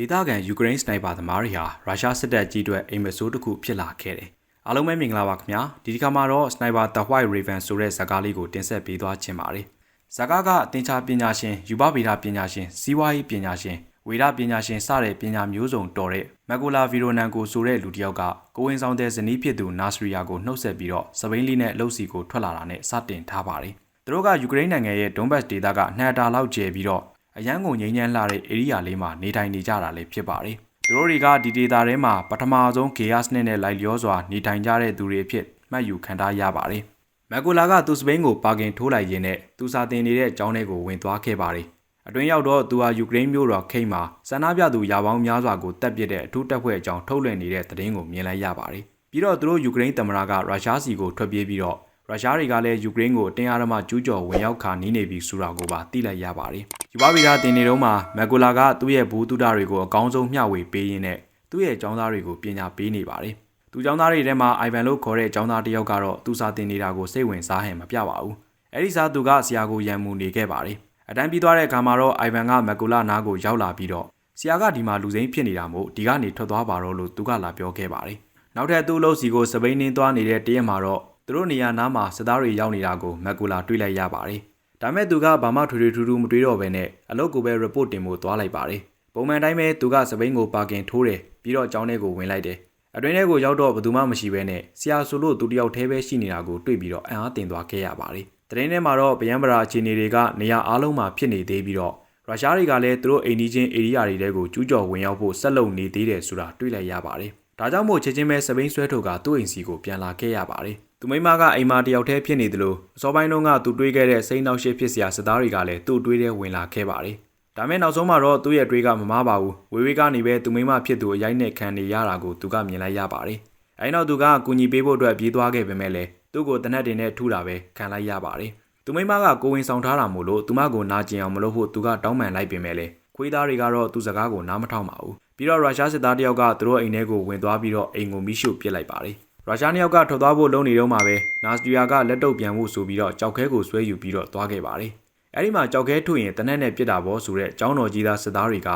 ဒေသခံယူကရိန်းစနိုက်ပါသမားတွေဟာရုရှားစစ်တပ်ကြီးအတွက်အိမ်မဆိုးတစ်ခုဖြစ်လာခဲ့တယ်။အားလုံးပဲမင်္ဂလာပါခင်ဗျာ။ဒီဒီခါမှာတော့ Sniper The White Raven ဆိုတဲ့ဇာတ်ကားလေးကိုတင်ဆက်ပေးသွားခြင်းပါတယ်။ဇာတ်ကားကအသင်္ချာပညာရှင်၊ယူဘဗေဒပညာရှင်၊စီးပွားရေးပညာရှင်၊ဝေဒပညာရှင်စတဲ့ပညာမျိုးစုံတော်တဲ့မက်ကိုလာဗီရိုနန်ကိုဆိုတဲ့လူတစ်ယောက်ကကိုဝင်ဆောင်တဲ့ဇနီးဖြစ်သူနာစရီယာကိုနှုတ်ဆက်ပြီးတော့စပိန်လေးနဲ့အလုပ်စီကိုထွက်လာတာနဲ့စတင်ထားပါတယ်။သူတို့ကယူကရိန်းနိုင်ငံရဲ့ဒွန်ဘတ်ဒေသကနှစ်တာလောက်ကျယ်ပြီးတော့ အရန်ကိုငိမ့်ညမ်းလာတဲ့ဧရိယာလေးမှာနေထိုင်နေကြတာလည်းဖြစ်ပါတယ်။သူတို့တွေကဒီဒေတာထဲမှာပထမဆုံးဂေယစနစ်နဲ့လိုက်လျောစွာနေထိုင်ကြတဲ့သူတွေအဖြစ်မှတ်ယူခံထားရပါတယ်။မက်ကိုလာကသူစပိန်ကိုပါကင်ထိုးလိုက်ရင်းနဲ့သူစာတင်နေတဲ့အကြောင်းတွေကိုဝင်သွားခဲ့ပါတယ်။အတွင်းရောက်တော့သူဟာယူကရိန်းမြို့တော်ခိတ်မှာဆန္ဒပြသူရာပေါင်းများစွာကိုတပ်ပစ်တဲ့အထူးတပ်ဖွဲ့အကြောင်းထုတ်လွှင့်နေတဲ့သတင်းကိုမြင်လိုက်ရပါတယ်။ပြီးတော့သူတို့ယူကရိန်းသမ္မတကရုရှားစီကိုထွက်ပြေးပြီးတော့ ရုရှားတွေကလည်းယူကရိန်းကိုအတင်းအဓမ္မကျူးကျော်ဝင်ရောက်ခါနီးနေပြီဆိုတာကိုပါသိလိုက်ရပါတယ်။ယူပါဗီရာတင်နေတော့မှမက်ကိုလာကသူ့ရဲ့ဘူးတုဒတွေကိုအကောင်းဆုံးမျှဝေပေးရင်းနဲ့သူ့ရဲ့ចောင်းသားတွေကိုပညာပေးနေပါတယ်။သူចောင်းသားတွေထဲမှာအိုင်ဗန်လို့ခေါ်တဲ့ចောင်းသားတစ်ယောက်ကတော့သူစာတင်နေတာကိုစိတ်ဝင်စားဟန်မပြပါဘူး။အဲဒီစားသူကဆရာကိုရန်မူနေခဲ့ပါတယ်။အတန်းပြီးသွားတဲ့အခါမှာတော့အိုင်ဗန်ကမက်ကိုလာနားကိုရောက်လာပြီးတော့ဆရာကဒီမှာလူစိမ်းဖြစ်နေတာမို့ဒီကနေထွက်သွားပါတော့လို့သူကလာပြောခဲ့ပါတယ်။နောက်ထပ်သူ့အလုပ်စီကိုစပိန်နင်းသွားနေတဲ့တရက်မှာတော့ သူတို့နေရာနားမှာစစ်သားတွေရောက်နေတာကိုမက်ကူလာတွေ့လိုက်ရပါတယ်။ဒါမဲ့သူကဘာမှထွေထွေထူးထူးမတွေးတော့ဘဲနဲ့အလုပ်ကိုပဲ report တင်ဖို့သွားလိုက်ပါတယ်။ပုံမှန်တိုင်းပဲသူကစပိန်ကိုပါကင်ထိုးတယ်ပြီးတော့အကြောင်းထဲကိုဝင်လိုက်တယ်။အတွင်းထဲကိုရောက်တော့ဘယ်သူမှမရှိဘဲနဲ့ဆရာဆိုလို့သူတယောက်တည်းပဲရှိနေတာကိုတွေ့ပြီးတော့အံ့အားတင်သွားခဲ့ရပါတယ်။တရင်ထဲမှာတော့ဗျံပရာအခြေအနေတွေကနေရာအားလုံးမှာဖြစ်နေသေးပြီးတော့ရုရှားတွေကလည်းသူတို့အိမ်နီးချင်းဧရိယာတွေတဲကိုကျူးကျော်ဝင်ရောက်ဖို့ဆက်လုပ်နေသေးတယ်ဆိုတာတွေ့လိုက်ရပါတယ်။ဒါကြောင့်မို့ချက်ချင်းပဲစပိန်ဆွဲထုတ်ကသူ့အိမ်စီကိုပြန်လာခဲ့ရပါတယ်။ သူမိမကအိမ်မာတယောက်တည်းဖြစ်နေသလိုအစောပိုင်းတုန်းကသူတွေးခဲ့တဲ့စိတ်နှောက်ရှက်ဖြစ်စရာစသားတွေကလည်းသူ့တွေးတဲ့ဝင်လာခဲ့ပါတယ်။ဒါမဲ့နောက်ဆုံးမှာတော့သူ့ရဲ့တွေးကမမားပါဘူး။ဝေဝေးကနေပဲသူမိမဖြစ်သူအရိုက်နဲ့ခံနေရတာကိုသူကမြင်လိုက်ရပါတယ်။အဲဒီနောက်သူကကူညီပေးဖို့အတွက်ပြေးသွားခဲ့ပေမဲ့လည်းသူ့ကိုတနက်တင်နဲ့ထူတာပဲခံလိုက်ရပါတယ်။သူမိမကကိုဝင်ဆောင်ထားတာမို့လို့သူမကိုနာကျင်အောင်မလုပ်ဖို့သူကတောင်းပန်လိုက်ပေမဲ့လည်းခွေးသားတွေကတော့သူ့စကားကိုနားမထောင်ပါဘူး။ပြီးတော့ရုရှားစစ်သားတယောက်ကသူတို့အိမ်ထဲကိုဝင်သွားပြီးတော့အိမ်ကိုမိရှုပစ်လိုက်ပါတယ်။ ရုရှားနှစ်ယောက်ကထွက်သွားဖို့လုံနေတော့မှပဲနာစတီယာကလက်တုပ်ပြန်ဖို့ဆိုပြီးတော့ကြောက်ခဲကိုဆွဲယူပြီးတော့သွားခဲ့ပါတယ်။အဲဒီမှာကြောက်ခဲထုတ်ရင်တနက်နဲ့ပြစ်တာပေါ့ဆိုတဲ့ចောင်းတော်ကြီးသားစစ်သားတွေက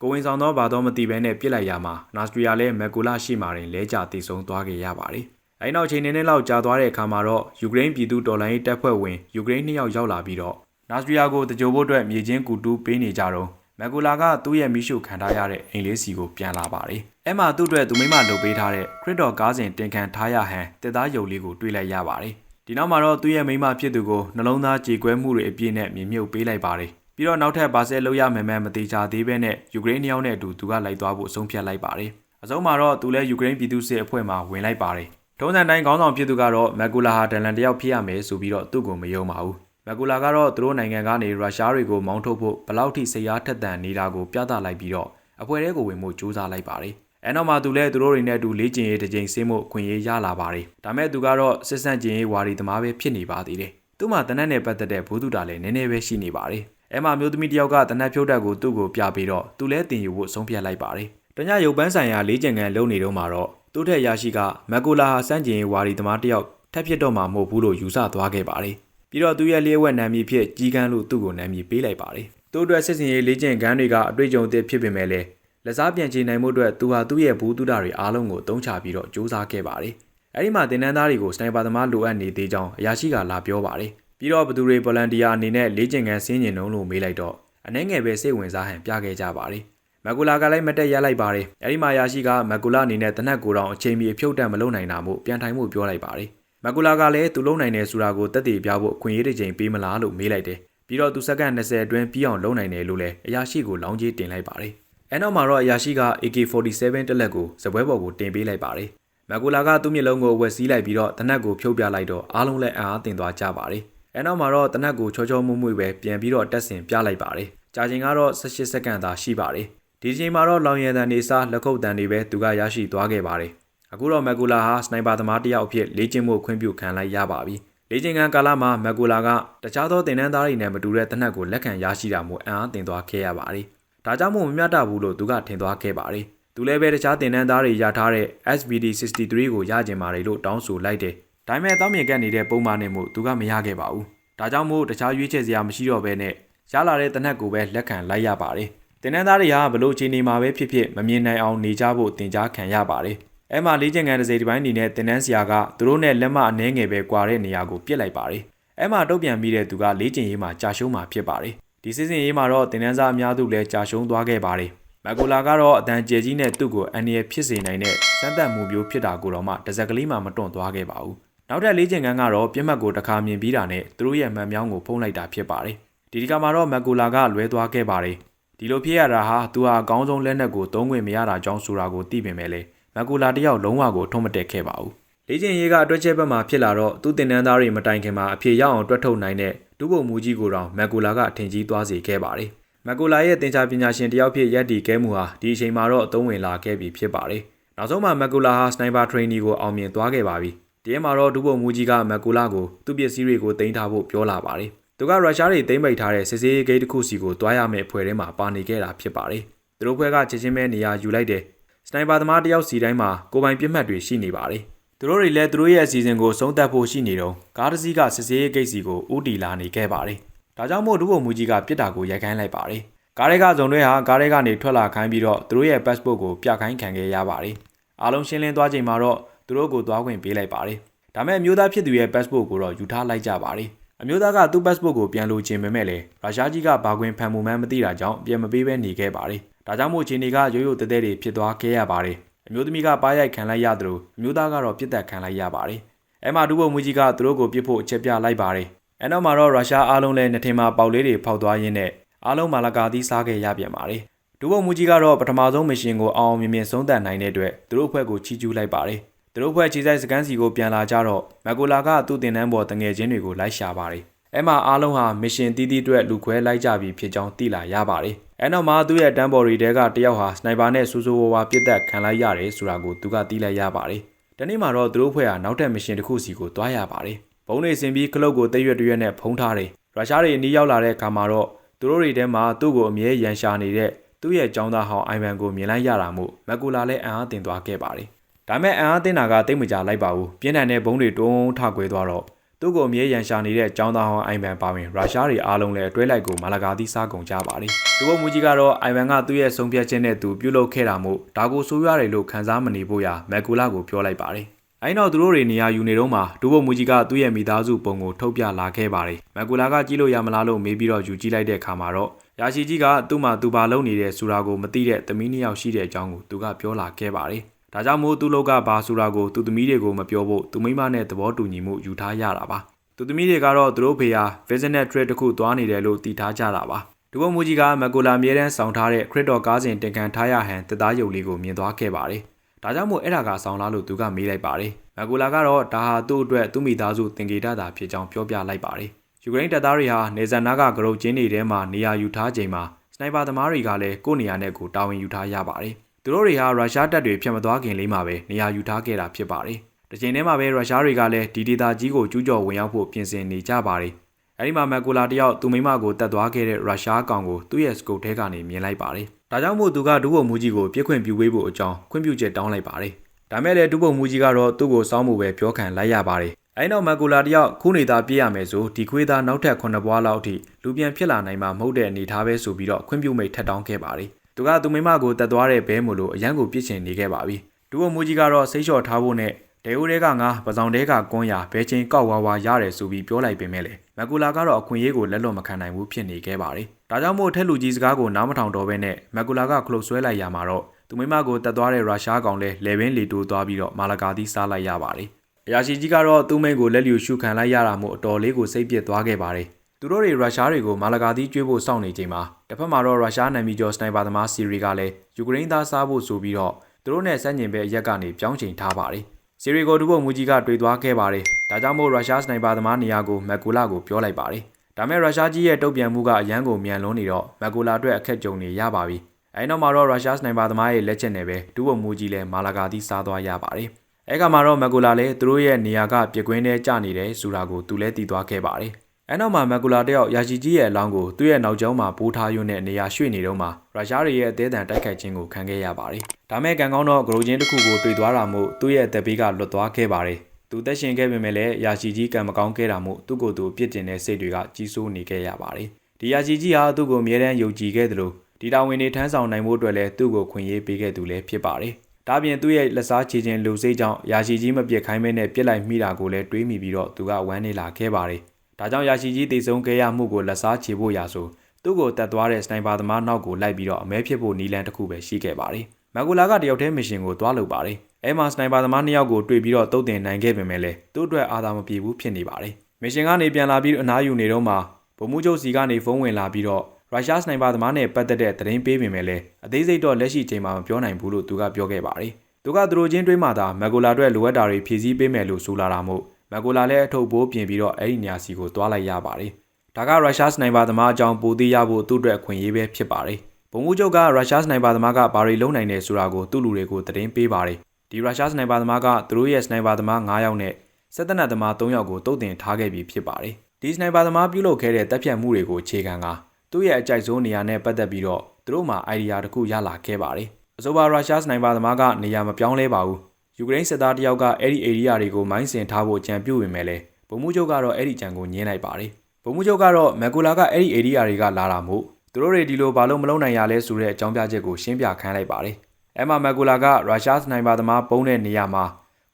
ကိုဝင်ဆောင်သောဘာတော့မသိဘဲနဲ့ပြစ်လိုက်ရမှာနာစတီယာလည်းမက်ကူလာရှိမှရင်လဲကျတည်ဆုံသွားခဲ့ရပါတယ်။အဲဒီနောက်ချိန်နေနဲ့လောက်ကြာသွားတဲ့အခါမှာတော့ယူကရိန်းပြည်သူတော်လှန်ရေးတပ်ဖွဲ့ဝင်ယူကရိန်းနှစ်ယောက်ရောက်လာပြီးတော့နာစတီယာကိုတကြိုဖို့အတွက်မြေချင်းကူတူးပေးနေကြတော့မက်ကူလာကသူ့ရဲ့မိရှုခံထားရတဲ့အိမ်လေးစီကိုပြန်လာပါတယ်။ အဲမှာသူ့အတွက်သူမိမလုပ်ပေးထားတဲ့ခရစ်တော်ကားစဉ်တင်ခံထားရဟန်တစ်သားယုံလေးကိုတွေ့လိုက်ရပါတယ်။ဒီနောက်မှာတော့သူ့ရဲ့မိမဖြစ်သူကိုနှလုံးသားကြေကွဲမှုတွေအပြည့်နဲ့မြင်မြုပ်ပေးလိုက်ပါတယ်။ပြီးတော့နောက်ထပ်ဘာဆဲလုပ်ရမယ်မဲမသေးချာသေးပဲနဲ့ယူကရိန်းနှစ်ယောက်နဲ့အတူသူကလိုက်သွားဖို့အဆုံးဖြတ်လိုက်ပါတယ်။အဆုံးမှာတော့သူလည်းယူကရိန်းပြည်သူ့စစ်အဖွဲ့မှဝင်လိုက်ပါတယ်။ထုံးစံတိုင်းခေါင်းဆောင်ဖြစ်သူကတော့မက်ကူလာဟာဒန်လန်တယောက်ဖြစ်ရမယ်ဆိုပြီးတော့သူ့ကိုမယုံပါဘူး။မက်ကူလာကတော့သူတို့နိုင်ငံကနေရုရှားတွေကိုမောင်းထုတ်ဖို့ဘလောက်ထိစိတ်အားထက်သန်နေတာကိုပြသလိုက်ပြီးတော့အဖွဲ့ထဲကိုဝင်မှုစူးစမ်းလိုက်ပါတယ်။ အဲနောက်မှာသူလည်းသူတို့တွေနဲ့အတူလေ့ကျင့်ရေးတစ်ကြိမ်ဆင်းဖို့ခွင့်ရေးရလာပါတယ်။ဒါမဲ့သူကတော့စစ်ဆန့်ကျင်ရေးဝါဒီသမားပဲဖြစ်နေပါသေးတယ်။သူ့မှာတနက်နဲ့ပတ်သက်တဲ့ဘုသူတာလည်းနည်းနည်းပဲရှိနေပါတယ်။အဲမှာမျိုးသမီးတယောက်ကတနက်ဖြုတ်တက်ကိုသူ့ကိုပြပြီးတော့သူလည်းတင်ယူဖို့ဆုံးဖြတ်လိုက်ပါတယ်။တညရုပ်ပန်းဆိုင်ရာလေ့ကျင့်ခန်းလုပ်နေတော့မှာတော့သူ့ထက်ရရှိကမက်ကိုလာဟာစန့်ကျင်ရေးဝါဒီသမားတယောက်ထပ်ဖြစ်တော့မှာမဟုတ်ဘူးလို့ယူဆသွားခဲ့ပါတယ်။ပြီးတော့သူရဲ့လျှက်ဝက်နာမည်ဖြစ်ကြီးကန်းလို့သူ့ကိုနာမည်ပေးလိုက်ပါတယ်။သူ့အတွက်စစ်စင်ရေးလေ့ကျင့်ခန်းတွေကအတွေ့အကြုံအသစ်ဖြစ်ပေမဲ့လည်း လက်စားပြန်ချေနိုင်မှုအတွက်သူဟာသူ့ရဲ့ဘူးတုဒတွေအားလုံးကိုတုံးချပြီးတော့စူးစမ်းခဲ့ပါတယ်။အဲဒီမှာတင်နန်းသားတွေကိုစနိုက်ပါသမားလိုအပ်နေသေးကြောင်းအရာရှိကလာပြောပါတယ်။ပြီးတော့ဘသူတွေဗော်လန်တီယာအနေနဲ့လေ့ကျင့်ခန်းဆင်းကျင်တုံးလို့မေးလိုက်တော့အနှဲငယ်ပဲစိတ်ဝင်စားဟန်ပြခဲ့ကြပါတယ်။မက်ကူလာကလည်းမတက်ရလိုက်ပါတယ်။အဲဒီမှာအရာရှိကမက်ကူလာအနေနဲ့တနက်ကိုယ်တော်အချိန်မီအဖြုတ်တံမလုပ်နိုင်တာမို့ပြန်ထိုင်မှုပြောလိုက်ပါတယ်။မက်ကူလာကလည်းသူလုံနိုင်တယ်ဆိုတာကိုတက်တည်ပြဖို့အခွင့်အရေးတစ်ချိန်ပေးမလားလို့မေးလိုက်တယ်။ပြီးတော့သူစက္ကန့်20အတွင်းပြီးအောင်လုံနိုင်တယ်လို့လည်းအရာရှိကိုလောင်းကြီးတင်လိုက်ပါတယ်။ အဲနောက်မှာတော့အရာရှိက AK47 တက်လက်ကိုစပွဲပေါ်ကိုတင်ပေးလိုက်ပါတယ်။မက်ကူလာကသူ့မျက်လုံးကိုဝက်စီးလိုက်ပြီးတော့တနက်ကိုဖြုတ်ပြလိုက်တော့အားလုံးလည်းအံ့အားတင်သွားကြပါတယ်။အဲနောက်မှာတော့တနက်ကိုချောချောမွမွေပဲပြန်ပြီးတော့တက်ဆင်ပြလိုက်ပါတယ်။ကြာချိန်ကတော့18စက္ကန့်သာရှိပါတယ်။ဒီချိန်မှာတော့လောင်ရံတန်နေစားလက်ခုပ်တန်တွေပဲသူကရရှိသွားခဲ့ပါတယ်။အခုတော့မက်ကူလာဟာစနိုက်ပါသမားတစ်ယောက်အဖြစ်လေ့ကျင့်မှုခွင့်ပြုခံလိုက်ရပါပြီ။လေ့ကျင့်ခန်းကာလမှာမက်ကူလာကတခြားသောတင်နန်းသားတွေနဲ့မတူတဲ့တနက်ကိုလက်ခံရရှိတာမို့အံ့အားတင်သွားခဲ့ရပါတယ်။ ဒါကြောင့်မို့မမျှတဘူးလို့သူကထင်သွားခဲ့ပါတယ်။သူလည်းပဲတခြားတင်နန်းသားတွေရထားတဲ့ SVD 63ကိုရကျင်ပါတယ်လို့တောင်းဆိုလိုက်တယ်။ဒါပေမဲ့တောင်းမြင်ကတ်နေတဲ့ပုံမှန်နဲ့မို့သူကမရခဲ့ပါဘူး။ဒါကြောင့်မို့တခြားရွေးချယ်စရာမရှိတော့ဘဲနဲ့ရလာတဲ့တနက်ကိုပဲလက်ခံလိုက်ရပါတယ်။တင်နန်းသားတွေဟာဘလို့အခြေအနေမှာပဲဖြစ်ဖြစ်မမြင်နိုင်အောင်နေကြဖို့တင် जा ခံရပါတယ်။အဲမှာလေးချင်ကန်တစ်စိတစ်ပိုင်းအနေနဲ့တင်နန်းဆရာကသူတို့နဲ့လက်မအနှဲငယ်ပဲကွာတဲ့နေရာကိုပြစ်လိုက်ပါတယ်။အဲမှာတုတ်ပြန်ပြီးတဲ့သူကလေးချင်ရေးမှာကြာရှုံးမှာဖြစ်ပါတယ်။ ဒီစီစဉ်ရေးမှာတော့တင်နန်းစားအများစုလည်းကြာရှုံးသွားခဲ့ပါတယ်။မက်ကိုလာကတော့အတန်ကျဲကြီးနဲ့သူ့ကိုအန်ရီဖြစ်စေနိုင်တဲ့စမ်းသပ်မှုမျိုးဖြစ်တာကိုတော့မှတစ်စက်ကလေးမှမတွန့်သွားခဲ့ပါဘူး။နောက်ထပ်လေးချင်ကန်ကတော့ပြက်မှတ်ကိုတစ်ခါမြင်ပြီးတာနဲ့သူတို့ရဲ့မှန်မြောင်းကိုဖုံးလိုက်တာဖြစ်ပါတယ်။ဒီဒီကမှာတော့မက်ကိုလာကလွဲသွားခဲ့ပါတယ်။ဒီလိုဖြစ်ရတာဟာသူဟာအကောင်းဆုံးလက်နက်ကိုသုံးခွင့်မရတာကြောင့်ဆိုတာကိုသိပင်ပဲလေမက်ကိုလာတယောက်လုံးဝကိုထုံးမတက်ခဲ့ပါဘူး။ လေ့ကျင့်ရေးကအတွက်ချက်ဘက်မှာဖြစ်လာတော့သူ့တင်နန်းသားတွေမတိုင်ခင်မှာအဖြေရအောင်တွက်ထုတ်နိုင်တဲ့ဒုဗိုလ်မှူးကြီးကိုတောင်မက်ကိုလာကအထင်ကြီးသွားစေခဲ့ပါတယ်။မက်ကိုလာရဲ့တင်ချပညာရှင်တယောက်ဖြစ်ရက်တီကဲမှုဟာဒီအချိန်မှာတော့အသုံးဝင်လာခဲ့ပြီဖြစ်ပါတယ်။နောက်ဆုံးမှာမက်ကိုလာဟာစနိုက်ပါထရိနီကိုအောင်မြင်သွားခဲ့ပါပြီ။ဒီမှာတော့ဒုဗိုလ်မှူးကြီးကမက်ကိုလာကိုသူ့ပစ္စည်းတွေကိုတင်ထားဖို့ပြောလာပါတယ်။သူကရုရှားတွေသိမ်းပိတ်ထားတဲ့စစ်စေးဂိတ်တစ်ခုစီကိုတွားရမယ့်အဖွဲ့ထဲမှာပါနေခဲ့တာဖြစ်ပါတယ်။သူတို့ဖွဲ့ကချက်ချင်းပဲနေရာယူလိုက်တယ်။စနိုက်ပါသမားတယောက်စီတိုင်းမှာကိုပိုင်ပြစ်မှတ်တွေရှိနေပါတယ်။ သူတို့တွေလည်းသူတို့ရဲ့အစီအစဉ်ကိုဆုံးသက်ဖို့ရှိနေတော့ကားတစ်စီးကစစ်စေးဂိတ်စီကိုဥတီလာနေခဲ့ပါတယ်။ဒါကြောင့်မို့ဒုဗိုလ်မှူးကြီးကပြစ်တာကိုရိုက်ခိုင်းလိုက်ပါတယ်။ကားတွေကဇုံတွေဟာကားတွေကနေထွက်လာခိုင်းပြီးတော့သူတို့ရဲ့ passport ကိုပြခိုင်းခံခဲ့ရပါတယ်။အားလုံးရှင်းလင်းသွားချိန်မှာတော့သူတို့ကိုသွားခွင့်ပေးလိုက်ပါတယ်။ဒါမဲ့အမျိုးသားဖြစ်သူရဲ့ passport ကိုတော့ယူထားလိုက်ကြပါတယ်။အမျိုးသားကသူ့ passport ကိုပြန်လိုချင်ပေမဲ့လည်းရုရှားကြီးကဘာခွင့်ဖန်မှုမှန်းမသိတာကြောင့်ပြန်မပေးဘဲနေခဲ့ပါတယ်။ဒါကြောင့်မို့ချင်းတွေကရိုးရိုးတဲတဲတွေဖြစ်သွားခဲ့ရပါတယ်။ အမျိုးသမီးကပါရိုက်ခံလိုက်ရသလိုအမျိုးသားကတော့ပြစ်ဒဏ်ခံလိုက်ရပါတယ်။အဲမှာဒုဗိုလ်မှူးကြီးကသူတို့ကိုပြစ်ဖို့အချက်ပြလိုက်ပါတယ်။အဲနောက်မှာတော့ရုရှားအားလုံးလည်းနှစ်ထင်မှာပေါက်လေးတွေဖောက်သွားရင်းနဲ့အားလုံးမာလကာသီးစားခဲ့ရပြန်ပါတယ်။ဒုဗိုလ်မှူးကြီးကတော့ပထမဆုံးမရှင်ကိုအောင်အောင်မြင်မြင်ဆုံးသက်နိုင်တဲ့အတွက်သူတို့အဖွဲ့ကိုချီးကျူးလိုက်ပါတယ်။သူတို့အဖွဲ့ခြေဆိုင်စကန်စီကိုပြန်လာကြတော့မက်ကိုလာကသူ့တင်တန်းပေါ်တငယ်ချင်းတွေကိုလိုက်ရှာပါတယ်။အဲမှာအားလုံးဟာမရှင်တီးတီးအတွက်လူခွဲလိုက်ကြပြီဖြစ်ကြောင်းသိလာရပါတယ်။ အဲနောက်မှာသူ့ရဲ့တန်းဘော်ရီတဲကတယောက်ဟာစနိုက်ပါနဲ့ဆူဆူဝါဝါပစ်သက်ခံလိုက်ရတယ်ဆိုတာကိုသူကသိလိုက်ရပါတယ်။ဒီနေ့မှာတော့သူတို့ဖွဲ့ဟာနောက်ထပ်မရှင်တစ်ခုစီကိုတွားရပါတယ်။ဘုံတွေဆင်ပြီးကလုတ်ကိုတိတ်ရွက်တရွက်နဲ့ဖုံးထားတယ်။ရုရှားတွေအနီးရောက်လာတဲ့အခါမှာတော့သူတို့တွေထဲမှာသူ့ကိုအမြဲရန်ရှာနေတဲ့သူ့ရဲ့ចောင်းသားဟောင်းအိုင်ဗန်ကိုမြင်လိုက်ရတာမို့မက်ကူလာလည်းအံ့အားသင့်သွားခဲ့ပါတယ်။ဒါမဲ့အံ့အားသင့်တာကတိတ်မကြလိုက်ပါဘူး။ပြင်းထန်တဲ့ဘုံတွေတုံးထခွဲသွားတော့ သူ့ကိုအမြဲရန်ရှာနေတဲ့ចောင်းသားဟောင်းအိုင်ဗန်ပါဝင်ရုရှားတွေအားလုံးလည်းအတွဲလိုက်ကိုမာလကာသီးစားကုန်ကြပါတယ်။ဒုဗိုလ်မှူးကြီးကတော့အိုင်ဗန်ကသူ့ရဲ့ဆုံးဖြတ်ချက်နဲ့သူပြုလုပ်ခဲ့တာမို့ဒါကိုဆိုးရတယ်လို့ခံစားမနေဖို့ရာမက်ကူလာကိုပြောလိုက်ပါတယ်။အဲဒီနောက်သူတို့တွေနေရာယူနေတော့မှဒုဗိုလ်မှူးကြီးကသူ့ရဲ့မိသားစုပုံကိုထုတ်ပြလာခဲ့ပါတယ်။မက်ကူလာကကြည့်လို့ရမလားလို့မေးပြီးတော့ယူကြည့်လိုက်တဲ့အခါမှာတော့ရာရှိကြီးကသူ့မှာသူပါလုံနေတဲ့ဆိုတာကိုမသိတဲ့သမီးနှစ်ယောက်ရှိတဲ့အကြောင်းကိုသူကပြောလာခဲ့ပါတယ်။ ဒါကြောင့်မို့သူ့လောက်ကဘာဆိုတာကိုသူသမီးတွေကိုမပြောဖို့သူမိမနဲ့သဘောတူညီမှုယူထားရတာပါ။သူသမီးတွေကတော့သူတို့ဖေဟာ business trip တခုသွားနေတယ်လို့တည်ထားကြတာပါ။ဒုဗိုလ်မှူးကြီးကမက်ကိုလာအမြဲတမ်းဆောင်ထားတဲ့ခရစ်တော်ကားစဉ်တင်ခံထားရဟန်တက်သားရုပ်လေးကိုမြင်သွားခဲ့ပါတယ်။ဒါကြောင့်မို့အဲ့ဒါကဆောင်လားလို့သူကမေးလိုက်ပါတယ်။မက်ကိုလာကတော့ဒါဟာသူ့အတွက်သူ့မိသားစုတင်ကေတတာဖြစ်ကြောင်းပြောပြလိုက်ပါတယ်။ယူကရိန်းတပ်သားတွေဟာနေဇန်နာကဂရုတ်ကျင်းတွေထဲမှာနေရာယူထားချိန်မှာစနိုက်ပါသမားတွေကလည်းကိုယ့်နေရာနဲ့ကိုတာဝန်ယူထားရပါတယ်။ သူတို့တွေဟာရုရှားတပ်တွေဖျက်မသွားခင်လေးမှာပဲနေရာယူထားခဲ့တာဖြစ်ပါတယ်။ဒီချိန်ထဲမှာပဲရုရှားတွေကလည်းဒီဒေသကြီးကိုကျူးကျော်ဝင်ရောက်ဖို့ပြင်ဆင်နေကြပါတယ်။အဲဒီမှာမက်ကိုလာတယောက်သူမိမကိုတတ်သွားခဲ့တဲ့ရုရှားကောင်ကိုသူ့ရဲ့စကုတ်ထဲကနေမြင်လိုက်ပါတယ်။ဒါကြောင့်မို့သူကဒုဗိုလ်မှူးကြီးကိုပြစ်ခွင့်ပြုပေးဖို့အကြောင်းခွင့်ပြုချက်တောင်းလိုက်ပါတယ်။ဒါမဲ့လည်းဒုဗိုလ်မှူးကြီးကတော့သူ့ကိုစောင်းမှုပဲပြောခံလိုက်ရပါတယ်။အဲဒီနောက်မက်ကိုလာတယောက်ခုနေသားပြည့်ရမယ်ဆိုဒီခွေးသားနောက်ထပ်9ဘွားလောက်အထိလူပြန်ဖြစ်လာနိုင်မှာမဟုတ်တဲ့အနေထားပဲဆိုပြီးတော့ခွင့်ပြုမိတ်ထက်တောင်းခဲ့ပါတယ်။ သူကသူမိမကိုတတ်သွားတဲ့ဘဲမို့လို့အရန်ကိုပြစ်ချင်နေခဲ့ပါပြီ။ဒုဗိုလ်မှူးကြီးကတော့စိတ်လျှော့ထားဖို့နဲ့ဒေအိုတွေကငါပစောင်တဲကကွန်းရဘဲချင်းကောက်ဝါဝါရတယ်ဆိုပြီးပြောလိုက်ပေမဲ့လေမက်ကူလာကတော့အခွင့်အရေးကိုလက်လွတ်မခံနိုင်ဘူးဖြစ်နေခဲ့ပါတယ်။ဒါကြောင့်မို့ထက်လူကြီးစကားကိုနားမထောင်တော့ဘဲနဲ့မက်ကူလာကခလုတ်ဆွဲလိုက်ရမှာတော့သူမိမကိုတတ်သွားတဲ့ရုရှားကောင်လဲလေပင်လီတိုးသွားပြီးတော့မာလကာသီးစားလိုက်ရပါတယ်။အရာရှိကြီးကတော့သူ့မိန်ကိုလက်လျူရှုခံလိုက်ရတာမို့အတော်လေးကိုစိတ်ပြစ်သွားခဲ့ပါတယ်။သူတို့တွေရုရှားတွေကိုမာလကာသီးကျွေးဖို့စောင့်နေချိန်မှာ တစ်ဖက်မှာတော့ရုရှားနာမီကျော်စနိုက်ပါသမားစီရီကလည်းယူကရိန်းသားစားဖို့ဆိုပြီးတော့သူတို့နဲ့စက်ညင်ဘဲအရက်ကနေပြောင်းချိန်ထားပါတယ်။စီရီကိုဒုဗိုလ်မှူးကြီးကတွေ့သွားခဲ့ပါတယ်။ဒါကြောင့်မို့ရုရှားစနိုက်ပါသမားနေရာကိုမက်ကူလာကိုပြောလိုက်ပါတယ်။ဒါမဲ့ရုရှားကြီးရဲ့တုံ့ပြန်မှုကအရန်ကိုမြန်လွန်းနေတော့မက်ကူလာအတွက်အခက်ကြုံနေရပါပြီ။အဲဒီနောက်မှာတော့ရုရှားစနိုက်ပါသမားရဲ့လက်ချက်နဲ့ပဲဒုဗိုလ်မှူးကြီးလည်းမာလာကာသီးစားသွားရပါတယ်။အဲကမှာတော့မက်ကူလာလည်းသူတို့ရဲ့နေရာကပြကွင်းထဲကျနေတယ်ဆိုတာကိုသူလည်းသိသွားခဲ့ပါတယ်။ အဲနောက်မှာမက်ကူလာတယောက်ယာရှိကြီးရဲ့အလောင်းကိုသူ့ရဲ့နောက်ကျောင်းမှာပိုးထားရွံ့တဲ့နေရာရွှေ့နေတော့မှရုရှားတွေရဲ့အသေးအံတိုက်ခိုက်ခြင်းကိုခံခဲ့ရပါတယ်။ဒါမဲ့ကံကောင်းတော့ဂရိုချင်းတစ်ခုကိုတွေ့သွားတာမို့သူ့ရဲ့တပ်ဘေးကလွတ်သွားခဲ့ပါတယ်။သူတက်ရှင်ခဲ့ပေမဲ့လည်းယာရှိကြီးကံမကောင်းခဲ့တာမို့သူ့ကိုယ်သူပြစ်တင်တဲ့စိတ်တွေကကြီးစိုးနေခဲ့ရပါတယ်။ဒီယာရှိကြီးဟာသူ့ကိုအမြဲတမ်းယုံကြည်ခဲ့တယ်လို့ဒီတာဝန်တွေထမ်းဆောင်နိုင်မှုအတွက်လည်းသူ့ကိုခွင့်ရေးပေးခဲ့သူလည်းဖြစ်ပါတယ်။ဒါပြင်သူ့ရဲ့လက်စားချေခြင်းလူစိတ်ကြောင့်ရာရှိကြီးမပြစ်ခိုင်းမဲနဲ့ပြစ်လိုက်မိတာကိုလည်းတွေးမိပြီးတော့သူကဝမ်းနေလာခဲ့ပါတယ်။ ဒါကြောင့်ရာရှိကြီးတည်ဆုံးခဲ့ရမှုကိုလက်စားချေဖို့ရာဆိုသူ့ကိုတတ်သွားတဲ့စနိုက်ပါသမားနောက်ကိုလိုက်ပြီးတော့အမဲဖြစ်ဖို့နီလန်တစ်ခုပဲရှိခဲ့ပါတယ်။မက်ဂူလာကတယောက်တည်းမစ်ရှင်ကိုတွားလုပ်ပါတယ်။အဲမှာစနိုက်ပါသမားနှစ်ယောက်ကိုတွေ့ပြီးတော့တုတ်တင်နိုင်ခဲ့ပေမဲ့လည်းသူ့အတွက်အာသာမပြေဘူးဖြစ်နေပါတယ်။မစ်ရှင်ကနေပြန်လာပြီးအနားယူနေတော့မှဗိုလ်မှူးချုပ်စီကနေဖုန်းဝင်လာပြီးတော့ရုရှားစနိုက်ပါသမားနဲ့ပတ်သက်တဲ့သတင်းပေးပေမဲ့လည်းအသေးစိတ်တော့လက်ရှိချိန်မှာမပြောနိုင်ဘူးလို့သူကပြောခဲ့ပါတယ်။သူကသူတို့ချင်းတွေးမှသာမက်ဂိုလာအတွက်လိုအပ်တာတွေဖြည့်ဆည်းပေးမယ်လို့ဆိုလာတာမို့ မက်ဂိုလာလည်းအထုပ်ပိုးပြင်ပြီးတော့အဲ့ဒီနေရာစီကိုတွားလိုက်ရပါတယ်။ဒါကရုရှားစနိုက်ပါသမားအကြောင်းပိုသိရဖို့သူ့အတွက်အခွင့်အရေးပဲဖြစ်ပါတယ်။ဗိုလ်မှူးချုပ်ကရုရှားစနိုက်ပါသမားကဘာတွေလုပ်နိုင်တယ်ဆိုတာကိုသူ့လူတွေကိုသတင်းပေးပါတယ်။ဒီရုရှားစနိုက်ပါသမားကသူတို့ရဲ့စနိုက်ပါသမား9ယောက်နဲ့စစ်တပ်နတ်သမား3ယောက်ကိုတုတ်တင်ထားခဲ့ပြီးဖြစ်ပါတယ်။ဒီစနိုက်ပါသမားပြုလုပ်ခဲ့တဲ့တပ်ဖြတ်မှုတွေကိုအခြေခံကသူ့ရဲ့အကြိုက်ဆုံးနေရာနဲ့ပတ်သက်ပြီးတော့သူတို့မှာအိုင်ဒီယာတစ်ခုရလာခဲ့ပါတယ်။အဆိုပါရုရှားစနိုက်ပါသမားကနေရာမပြောင်းလဲပါဘူး။ ယူကရိန်းစစ်သားတယောက်ကအဲ့ဒီအေရီယာတွေကိုမိုင်းစင်ထားဖို့ကြံပြုတ်ဝင်မယ်လေ။ဗိုလ်မှူးချုပ်ကတော့အဲ့ဒီကြံကိုညင်းလိုက်ပါတယ်။ဗိုလ်မှူးချုပ်ကတော့မက်ကူလာကအဲ့ဒီအေရီယာတွေကလာတာမို့သူတို့တွေဒီလိုဘာလို့မလုပ်နိုင်ရလဲဆိုတဲ့အကြောင်းပြချက်ကိုရှင်းပြခိုင်းလိုက်ပါတယ်။အဲ့မှာမက်ကူလာကရုရှားစနိုက်ပါသမားပုံးတဲ့နေရာမှာ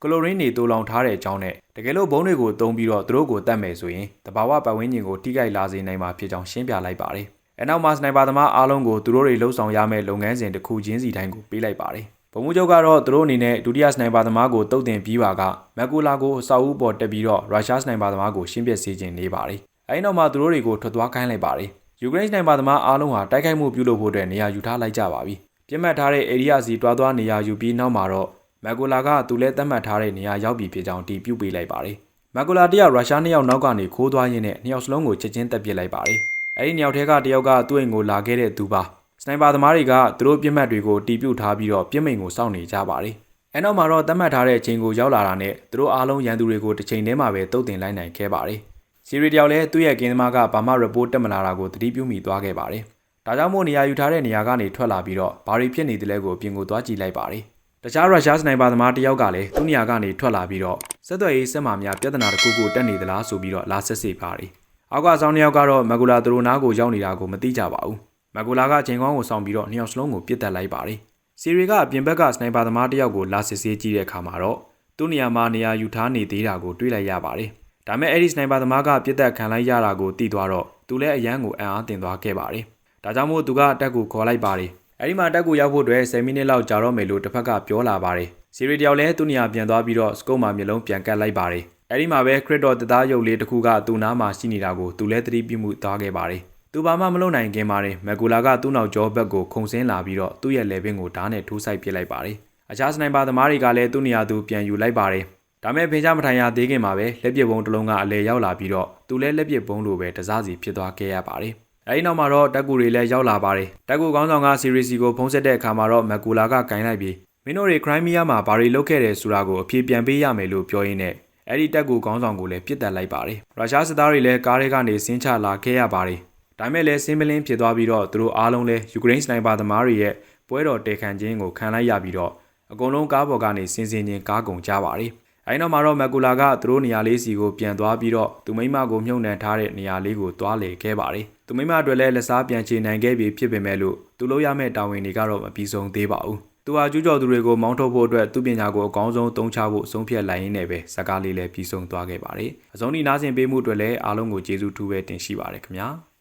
ကလိုရင်းတွေတူလောင်ထားတဲ့အကြောင်းနဲ့တကယ်လို့ဘုံတွေကိုတုံးပြီးတော့သူတို့ကိုတတ်မယ်ဆိုရင်တဘာဝပတ်ဝန်းကျင်ကိုထိခိုက်လာစေနိုင်မှာဖြစ်ကြောင်းရှင်းပြလိုက်ပါတယ်။အဲနောက်မှာစနိုက်ပါသမားအားလုံးကိုသူတို့တွေလှုပ်ဆောင်ရမယ့်လုပ်ငန်းစဉ်တစ်ခုချင်းစီတိုင်းကိုပေးလိုက်ပါတယ်။ ဗိုလ်မှူးချုပ်ကတော့သူတို့အနေနဲ့ဒုတိယစနိုက်ပါသမားကိုတုတ်တင်ပြီးပါကမက်ကူလာကိုအဆောက်အဦပေါ်တက်ပြီးတော့ရုရှားစနိုက်ပါသမားကိုရှင်းပြစေခြင်းနေပါတယ်။အဲဒီနောက်မှာသူတို့တွေကိုထွက်သွားခိုင်းလိုက်ပါတယ်။ယူကရိန်းစနိုက်ပါသမားအားလုံးဟာတိုက်ခိုက်မှုပြုလုပ်ဖို့အတွက်နေရာယူထားလိုက်ကြပါပြီ။ပြစ်မှတ်ထားတဲ့အေရီယာစီတွားသွားနေရာယူပြီးနောက်မှာတော့မက်ကူလာကသူလည်းသတ်မှတ်ထားတဲ့နေရာရောက်ပြီဖြစ်ကြောင်းတီးပြုတ်ပေးလိုက်ပါတယ်။မက်ကူလာတယောက်ရုရှားနှစ်ယောက်နောက်ကနေခိုးသွားရင်းနဲ့နှစ်ယောက်စလုံးကိုချက်ချင်းတက်ပစ်လိုက်ပါတယ်။အဲဒီနှစ်ယောက်ထဲကတယောက်ကသူ့အိမ်ကိုလာခဲ့တဲ့သူပါ။ စနိုက်ပါသမားတွေကသူတို့ပြစ်မှတ်တွေကိုတီးပြုတ်ထားပြီးတော့ပြစ်မိန်ကိုစောင့်နေကြပါတယ်။အဲနောက်မှာတော့သတ်မှတ်ထားတဲ့အချိန်ကိုရောက်လာတာနဲ့သူတို့အားလုံးရန်သူတွေကိုတစ်ချိန်တည်းမှာပဲတုတ်တင်လိုက်နိုင်ခဲ့ပါတယ်။စီရီတယောက်လည်းသူ့ရဲ့ကင်းသမားကဘာမှ report တက်မလာတာကိုသတိပြုမိသွားခဲ့ပါတယ်။ဒါကြောင့်မို့နေရာယူထားတဲ့နေရာကနေထွက်လာပြီးတော့ဘာတွေဖြစ်နေတယ်လဲကိုပြင်ကိုသွားကြည့်လိုက်ပါတယ်။တခြားရုရှားစနိုက်ပါသမားတယောက်ကလည်းသူ့နေရာကနေထွက်လာပြီးတော့ဆက်သွယ်ရေးစက်မှများပြဿနာတစ်ခုခုတက်နေသလားဆိုပြီးတော့လာဆက်စေပါတယ်။အောက်ကဆောင်တစ်ယောက်ကတော့မက်ဂူလာသူတို့နားကိုရောက်နေတာကိုမသိကြပါဘူး။ မက်ဂူလာကချိန်ကောင်းကိုဆောင်ပြီးတော့နှစ်ယောက်စလုံးကိုပြစ်တက်လိုက်ပါတယ်။စီရီကအပြင်ဘက်ကစနိုက်ပါသမားတယောက်ကိုလာစစ်ဆေးကြည့်တဲ့အခါမှာတော့သူ့နေရာမှာနေရာယူထားနေသေးတာကိုတွေ့လိုက်ရပါတယ်။ဒါမဲ့အဲ့ဒီစနိုက်ပါသမားကပြစ်တက်ခံလိုက်ရတာကိုသိသွားတော့သူလည်းအရန်ကိုအံ့အားတင်သွားခဲ့ပါတယ်။ဒါကြောင့်မို့သူကတက်ကိုခေါ်လိုက်ပါတယ်။အဲ့ဒီမှာတက်ကိုရောက်ဖို့အတွက်10မိနစ်လောက်ကြာတော့မယ်လို့တစ်ဖက်ကပြောလာပါတယ်။စီရီတယောက်လည်းသူ့နေရာပြန်သွားပြီးတော့စကုတ်မှာမျိုးလုံးပြန်ကတ်လိုက်ပါတယ်။အဲ့ဒီမှာပဲခရစ်တော်တသားရုပ်လေးတစ်ခုကသူ့နားမှာရှိနေတာကိုသူလည်းသတိပြုမှုသွားခဲ့ပါတယ်။ သူဘာမှမလုပ်နိုင်ခင်မှာမက်ဂူလာကသူ့နောက်ကျောဘက်ကိုခုန်ဆင်းလာပြီးတော့သူ့ရဲ့လေပင်ကိုဓာတ်နဲ့ထိုးဆိုင်ပစ်လိုက်ပါတယ်။အခြားစနိုက်ပါသမားတွေကလည်းသူ့နေရာသူပြန်ယူလိုက်ပါတယ်။ဒါမဲ့ဖေချမထိုင်ရသေးခင်မှာပဲလက်ပစ်ပုံးတစ်လုံးကအလဲရောက်လာပြီးတော့သူလည်းလက်ပစ်ပုံးလိုပဲတစားစီဖြစ်သွားခဲ့ရပါတယ်။အဲဒီနောက်မှာတော့တက်ကူတွေလည်းရောက်လာပါတယ်။တက်ကူကောင်းဆောင်ကစီရီစီကိုဖုံးဆက်တဲ့အခါမှာတော့မက်ဂူလာကကင်လိုက်ပြီးမင်းတို့တွေခရိုင်းမီးယားမှာဘာတွေလုပ်ခဲ့တယ်ဆိုတာကိုအပြေပြန်ပေးရမယ်လို့ပြောရင်းနဲ့အဲ့ဒီတက်ကူကောင်းဆောင်ကိုလည်းပြစ်တက်လိုက်ပါတယ်။ရုရှားစစ်သားတွေလည်းကားတွေကနေဆင်းချလာခဲ့ရပါတယ်။ ဒါမဲ့လည်းစင်းပလင်းဖြစ်သွားပြီးတော့သူတို့အားလုံးလည်းယူကရိန်းစနိုက်ပါသမားတွေရဲ့ပွဲတော်တေခံခြင်းကိုခံလိုက်ရပြီးတော့အကုန်လုံးကားပေါ်ကနေဆင်းဆင်းချင်းကားကုန်ကြပါတယ်။အဲဒီနောက်မှာတော့မက်ကူလာကသူတို့နေရာလေးစီကိုပြန်သွားပြီးတော့သူမိမကိုမြုပ်နှံထားတဲ့နေရာလေးကိုသွားလေခဲ့ပါတယ်။သူမိမအတွက်လည်းလက်စားပြန်ချေနိုင်ခဲ့ပြီဖြစ်ပေမဲ့လို့သူလို့ရမယ့်တာဝန်တွေကတော့မပြီးဆုံးသေးပါဘူး။သူဟာကျူးကျော်သူတွေကိုမောင်းထုတ်ဖို့အတွက်သူပညာကိုအကောင်းဆုံးသုံးချဖို့ဆုံးဖြတ်လိုက်ရင်းနဲ့ပဲဇာကားလေးလည်းပြီးဆုံးသွားခဲ့ပါတယ်။အစုံဒီနားဆင်ပေးမှုအတွက်လည်းအားလုံးကိုကျေးဇူးထူးပဲတင်ရှိပါတယ်ခင်ဗျာ။